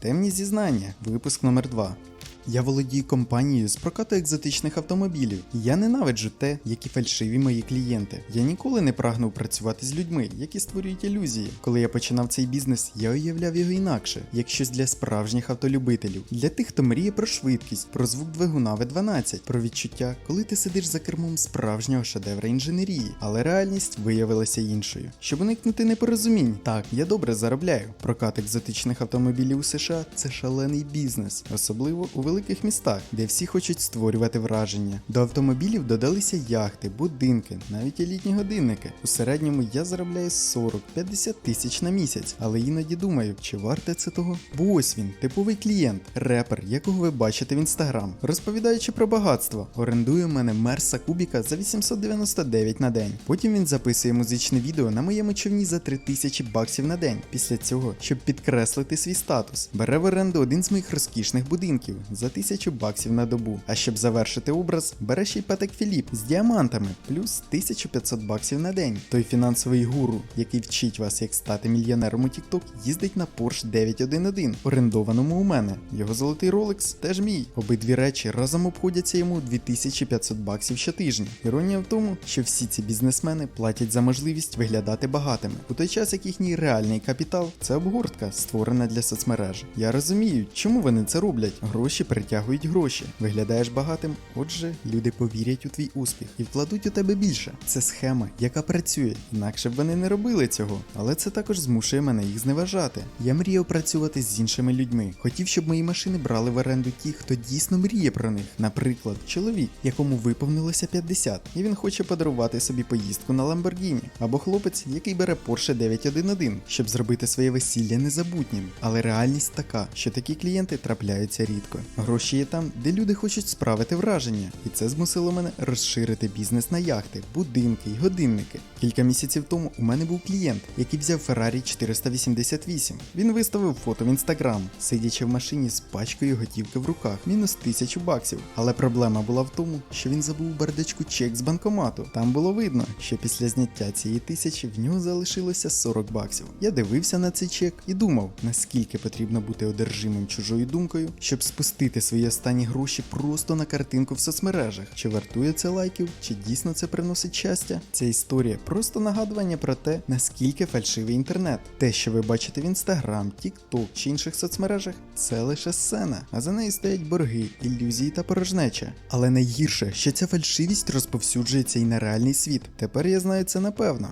Темні зізнання, випуск номер 2 Я володію компанією з прокату екзотичних автомобілів. Я ненавиджу те, які фальшиві мої клієнти. Я ніколи не прагнув працювати з людьми, які створюють ілюзії. Коли я починав цей бізнес, я уявляв його інакше, як щось для справжніх автолюбителів, для тих, хто мріє про швидкість, про звук двигуна V12, про відчуття, коли ти сидиш за кермом справжнього шедевра інженерії. Але реальність виявилася іншою. Щоб уникнути непорозумінь, так, я добре заробляю. Прокат екзотичних автомобілів у США це шалений бізнес, особливо у великих містах, де всі хочуть створювати враження. До автомобілів додалися яхти, будинки, навіть елітні годинники. У середньому я заробляю 40-50 тисяч на місяць, але іноді думаю, чи варте це того? Бо ось він, типовий клієнт, репер, якого ви бачите в інстаграм. Розповідаючи про багатство, орендує мене Мерса Кубіка за 899 на день. Потім він записує музичне відео на моєму човні за 3000 баксів на день. Після цього, щоб підкреслити свій статус, бере в оренду один з моїх розкішних будинків за 1000 баксів на добу. А щоб завершити образ, бере ще й Патек Філіп з діамантами плюс 1500 баксів на день. Той фінансовий гуру, який вчить вас, як стати мільйонером у TikTok, їздить на Porsche 911, орендованому у мене. Його золотий Rolex теж мій. Обидві речі разом обходяться йому 2500 баксів щотижня. Іронія в тому, що всі ці бізнесмени платять за можливість виглядати багатими, у той час як їхній реальний капітал це обгортка, створена для соцмереж. Я розумію, чому вони це роблять. Гроші притягують гроші. Виглядаєш багатим, отже, люди повірять у твій успіх і вкладуть у тебе більше. Це схема, яка працює, інакше б вони не робили цього. Але це також змушує мене їх зневажати. Я мріяв працювати з іншими людьми. Хотів, щоб мої машини брали в оренду ті, хто дійсно мріє про них. Наприклад, чоловік, якому виповнилося 50, і він хоче подарувати собі поїздку на Ламборгіні, або хлопець, який бере Porsche 911, щоб зробити своє весілля незабутнім. Але реальність така, що такі клієнти трапляються рідко. Гроші є там, де люди хочуть справити враження, і це змусило мене розширити бізнес на яхти, будинки й годинники. Кілька місяців тому у мене був клієнт, який взяв Ferrari 488. Він виставив фото в інстаграм, сидячи в машині з пачкою готівки в руках, мінус тисячу баксів. Але проблема була в тому, що він забув у бардачку чек з банкомату. Там було видно, що після зняття цієї тисячі в нього залишилося 40 баксів. Я дивився на цей чек і думав, наскільки потрібно бути одержимим чужою думкою, щоб спустити свої останні гроші просто на картинку в соцмережах. Чи вартує це лайків, чи дійсно це приносить щастя? Ця історія просто нагадування про те, наскільки фальшивий інтернет. Те, що ви бачите в інстаграм, тікток чи інших соцмережах, це лише сцена, а за нею стоять борги, ілюзії та порожнеча. Але найгірше, що ця фальшивість розповсюджується і на реальний світ. Тепер я знаю це напевно.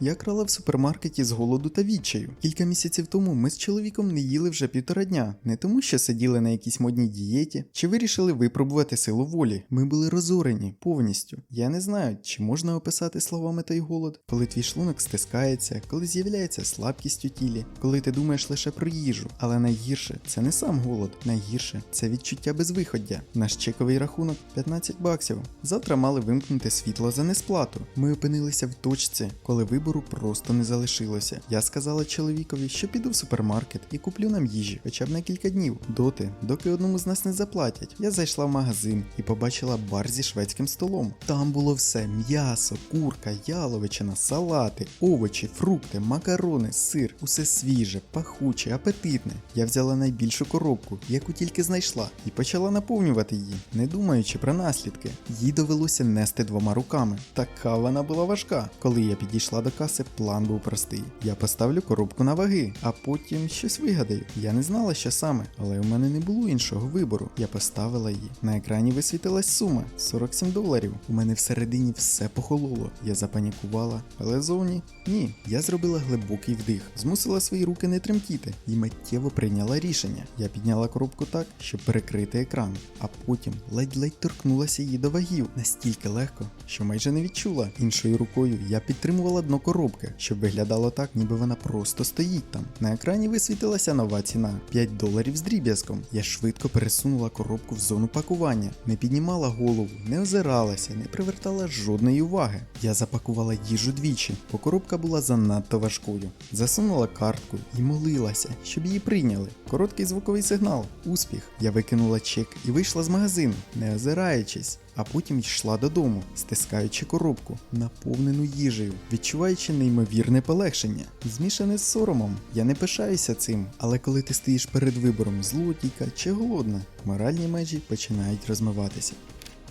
Я крала в супермаркеті з голоду та відчаю. Кілька місяців тому ми з чоловіком не їли вже півтора дня, не тому, що сиділи на якійсь модній дієті, чи вирішили випробувати силу волі. Ми були розорені повністю. Я не знаю, чи можна описати словами той голод, коли твій шлунок стискається, коли з'являється слабкість у тілі, коли ти думаєш лише про їжу. Але найгірше це не сам голод, найгірше це відчуття безвиходя. Наш чековий рахунок 15 баксів. Завтра мали вимкнути світло за несплату. Ми опинилися в точці, коли вибору просто не залишилося. Я сказала чоловікові, що піду в супермаркет і куплю нам їжі хоча б на кілька днів, доти, доки одному з нас не заплатять. Я зайшла в магазин і побачила бар зі шведським столом. Там було все: м'ясо, курка, яловичина, салати, овочі, фрукти, макарони, сир, усе свіже, пахуче, апетитне. Я взяла найбільшу коробку, яку тільки знайшла, і почала наповнювати її, не думаючи про наслідки. Їй довелося нести двома руками. Така вона була важка. Коли я підійшла до каси, план був простий. Я поставлю коробку на ваги, а потім щось вигадаю. Я не знала, що саме, але у мене не було іншого вибору. Я поставила її. На екрані висвітилась сума 47 доларів. У мене всередині все похололо. Я запанікувала, але зовні ні. Я зробила глибокий вдих, змусила свої руки не тремтіти і миттєво прийняла рішення. Я підняла коробку так, щоб перекрити екран, а потім ледь-ледь торкнулася її до вагів настільки легко, що майже не відчула. Іншою рукою я підтримувала дно коробки, щоб виглядало так, ніби вона просто стоїть там. На екрані висвітилася нова ціна 5 доларів з дріб'язком. Я швидко пересунула коробку в зону пакування, не піднімала голову, не озиралася, не привертала жодної уваги. Я запакувала їжу двічі, бо коробка була занадто важкою. Засунула картку і молилася, щоб її прийняли. Короткий звуковий сигнал, успіх. Я викинула чек і вийшла з магазину, не озираючись. А потім йшла додому, стискаючи коробку, наповнену їжею, відчуваючи неймовірне полегшення, змішане з соромом. Я не пишаюся цим, але коли ти стоїш перед вибором злотійка чи голодна, моральні межі починають розмиватися.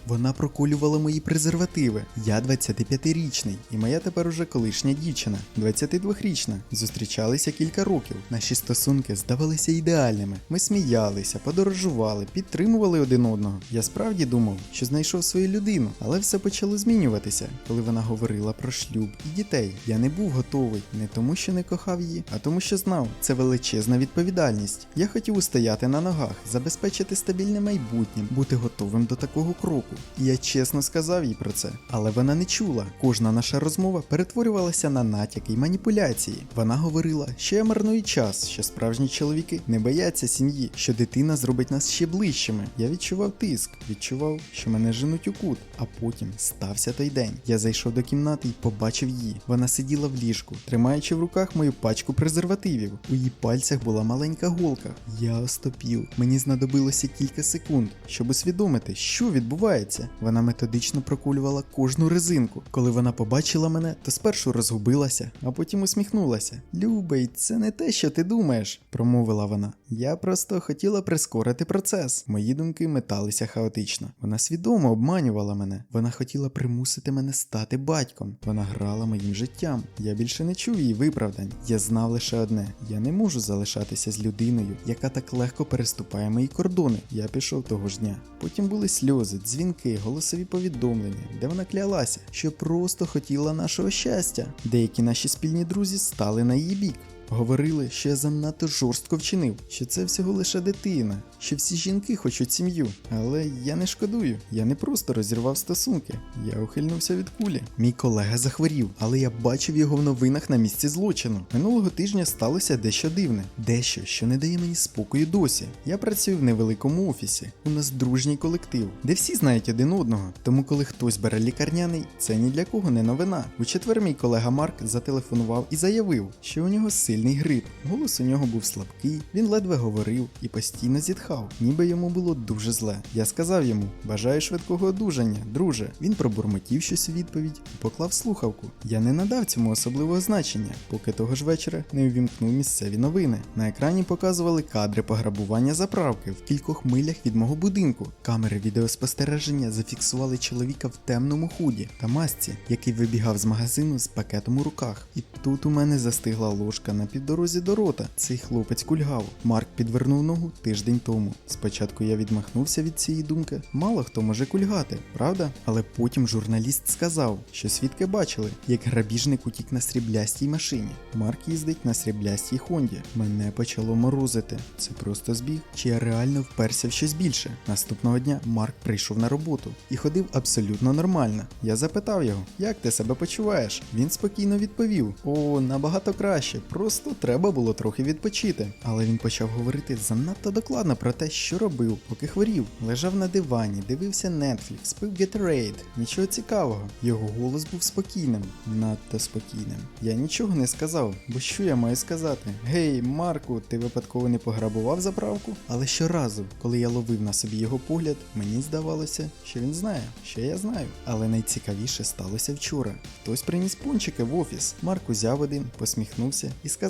Вона проколювала мої презервативи. Я 25-річний, і моя тепер уже колишня дівчина, 22-річна. Зустрічалися кілька років. Наші стосунки здавалися ідеальними. Ми сміялися, подорожували, підтримували один одного. Я справді думав, що знайшов свою людину, але все почало змінюватися, коли вона говорила про шлюб і дітей. Я не був готовий не тому, що не кохав її, а тому, що знав, це величезна відповідальність. Я хотів устояти на ногах, забезпечити стабільне майбутнє, бути готовим до такого кроку. І я чесно сказав їй про це, але вона не чула. Кожна наша розмова перетворювалася на натяки й маніпуляції. Вона говорила, що я марную час, що справжні чоловіки не бояться сім'ї, що дитина зробить нас ще ближчими. Я відчував тиск, відчував, що мене женуть у кут. А потім стався той день. Я зайшов до кімнати і побачив її. Вона сиділа в ліжку, тримаючи в руках мою пачку презервативів. У її пальцях була маленька голка. Я остопів. Мені знадобилося кілька секунд, щоб усвідомити, що відбувається. Вона методично прокулювала кожну резинку. Коли вона побачила мене, то спершу розгубилася, а потім усміхнулася. Любий, це не те, що ти думаєш, промовила вона. Я просто хотіла прискорити процес. Мої думки металися хаотично. Вона свідомо обманювала мене. Вона хотіла примусити мене стати батьком. Вона грала моїм життям. Я більше не чув її виправдань. Я знав лише одне: я не можу залишатися з людиною, яка так легко переступає мої кордони. Я пішов того ж дня. Потім були сльози, дзвінки, голосові повідомлення, де вона клялася, що просто хотіла нашого щастя. Деякі наші спільні друзі стали на її бік. Говорили, що я занадто жорстко вчинив, що це всього лише дитина, що всі жінки хочуть сім'ю. Але я не шкодую, я не просто розірвав стосунки, я ухильнувся від кулі. Мій колега захворів, але я бачив його в новинах на місці злочину. Минулого тижня сталося дещо дивне, дещо, що не дає мені спокою досі. Я працюю в невеликому офісі. У нас дружній колектив, де всі знають один одного. Тому, коли хтось бере лікарняний, це ні для кого не новина. У четвер мій колега Марк зателефонував і заявив, що у нього сильний грип. Голос у нього був слабкий, він ледве говорив і постійно зітхав, ніби йому було дуже зле. Я сказав йому: бажаю швидкого одужання, друже. Він пробурмотів щось у відповідь і поклав слухавку. Я не надав цьому особливого значення, поки того ж вечора не увімкнув місцеві новини. На екрані показували кадри пограбування заправки в кількох милях від мого будинку. Камери відеоспостереження зафіксували чоловіка в темному худі та масці, який вибігав з магазину з пакетом у руках. І тут у мене застигла ложка на півдорозі до рота. Цей хлопець кульгав. Марк підвернув ногу тиждень тому. Спочатку я відмахнувся від цієї думки. Мало хто може кульгати, правда? Але потім журналіст сказав, що свідки бачили, як грабіжник утік на сріблястій машині. Марк їздить на сріблястій Хонді. Мене почало морозити. Це просто збіг. Чи я реально вперся в щось більше? Наступного дня Марк прийшов на роботу і ходив абсолютно нормально. Я запитав його, як ти себе почуваєш? Він спокійно відповів: О, набагато краще, просто треба було трохи відпочити. Але він почав говорити занадто докладно про те, що робив, поки хворів. Лежав на дивані, дивився Netflix, пив Gatorade. Нічого цікавого. Його голос був спокійним, надто спокійним. Я нічого не сказав, бо що я маю сказати? Гей, Марку, ти випадково не пограбував заправку? Але щоразу, коли я ловив на собі його погляд, мені здавалося, що він знає, що я знаю. Але найцікавіше сталося вчора. Хтось приніс пончики в офіс. Марк узяв один, посміхнувся і сказав: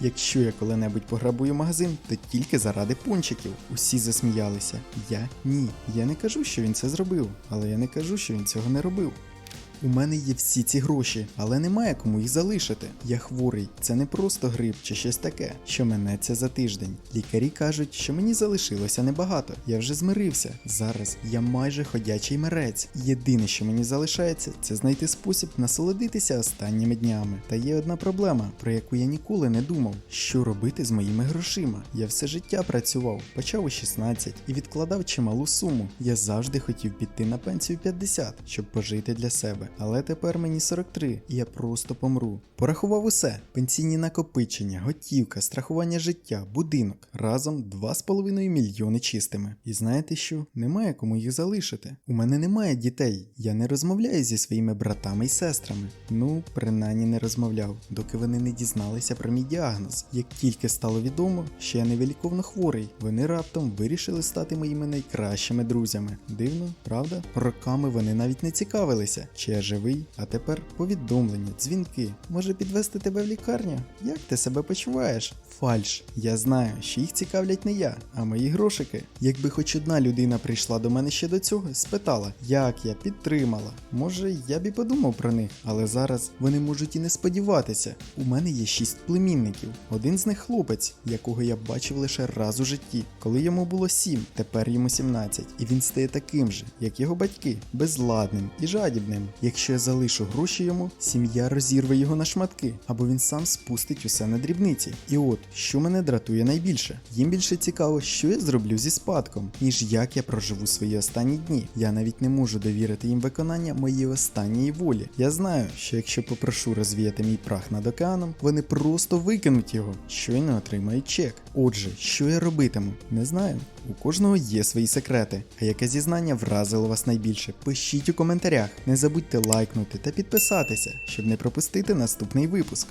Якщо я коли-небудь пограбую магазин, то тільки заради пончиків. Усі засміялися. Я ні. Я не кажу, що він це зробив, але я не кажу, що він цього не робив. У мене є всі ці гроші, але немає кому їх залишити. Я хворий, це не просто грип чи щось таке, що минеться за тиждень. Лікарі кажуть, що мені залишилося небагато. Я вже змирився. Зараз я майже ходячий мерець. Єдине, що мені залишається, це знайти спосіб насолодитися останніми днями. Та є одна проблема, про яку я ніколи не думав: що робити з моїми грошима. Я все життя працював, почав у 16 і відкладав чималу суму. Я завжди хотів піти на пенсію 50, щоб пожити для себе. Але тепер мені 43, і я просто помру. Порахував усе: пенсійні накопичення, готівка, страхування життя, будинок. Разом 2,5 мільйони чистими. І знаєте що? Немає кому їх залишити. У мене немає дітей. Я не розмовляю зі своїми братами і сестрами. Ну, принаймні не розмовляв, доки вони не дізналися про мій діагноз. Як тільки стало відомо, що я невиліковно хворий, вони раптом вирішили стати моїми найкращими друзями. Дивно, правда? Роками вони навіть не цікавилися, чи я живий, а тепер повідомлення, дзвінки. Може підвести тебе в лікарню? Як ти себе почуваєш? Фальш. Я знаю, що їх цікавлять не я, а мої грошики. Якби хоч одна людина прийшла до мене ще до цього, спитала, як я підтримала. Може, я б і подумав про них, але зараз вони можуть і не сподіватися. У мене є шість племінників. Один з них хлопець, якого я бачив лише раз у житті, коли йому було сім, тепер йому 17. І він стає таким же, як його батьки, безладним і жадібним. Якщо я залишу гроші йому, сім'я розірве його на шматки, або він сам спустить усе на дрібниці. І от, що мене дратує найбільше. Їм більше цікаво, що я зроблю зі спадком, ніж як я проживу свої останні дні. Я навіть не можу довірити їм виконання моєї останньої волі. Я знаю, що якщо попрошу розвіяти мій прах над океаном, вони просто викинуть його, щойно отримають чек. Отже, що я робитиму? Не знаю. У кожного є свої секрети. А яке зізнання вразило вас найбільше? Пишіть у коментарях. Не забудьте лайкнути та підписатися, щоб не пропустити наступний випуск.